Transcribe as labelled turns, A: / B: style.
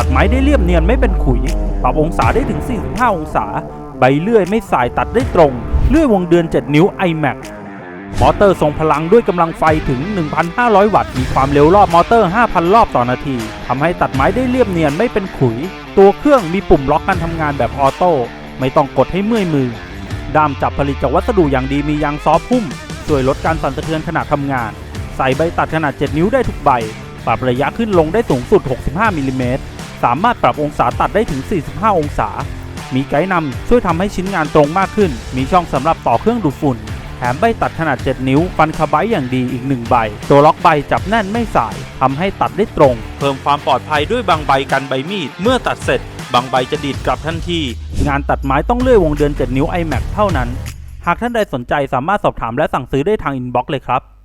A: ตัดไม้ได้เรียบเนียนไม่เป็นขุย ปรับองศาได้ถึง 45 องศา ใบเลื่อยไม่สายตัดได้ตรง เลื่อยวงเดือน 7 นิ้ว iMac มอเตอร์ทรงพลังด้วยกำลังไฟถึง 1,500 วัตต์ มีความเร็วรอบมอเตอร์ 5,000 รอบต่อนาที ทำให้ตัดไม้ได้เรียบเนียนไม่เป็นขุย ตัวเครื่องมีปุ่มล็อกการทำงานแบบออโต้ ไม่ต้องกดให้เมื่อยมือ ด้ามจับผลิตจากวัสดุอย่างดีมียางซอฟต์หุ้มช่วยลดการสั่นสะเทือนขณะทำงาน ใส่ใบตัดขนาด 7 นิ้วได้ทุกใบ ปรับระยะขึ้นลงได้สูงสุด 65มิลลิเมตร สามารถปรับองศาตัดได้ถึง 45 องศา มีไกด์นำช่วยทำให้ชิ้นงานตรงมากขึ้น มีช่องสำหรับต่อเครื่องดูดฝุ่น แถมใบตัดขนาด 7 นิ้ว ฟันคาร์ไบต์อย่างดีอีก 1 ใบ ตัวล็อกใบจับแน่นไม่สายทำให้ตัดได้ตรง เพิ่มความปลอดภัยด้วยบางใบกันใบมีด เมื่อตัดเสร็จ บางใบจะดีดกลับทันที งานตัดไม้ต้องเลื่อยวงเดือน 7 นิ้ว iMac เท่านั้น หากท่านใดสนใจสามารถสอบถามและสั่งซื้อได้ทางอินบ็อกซ์เลยครับ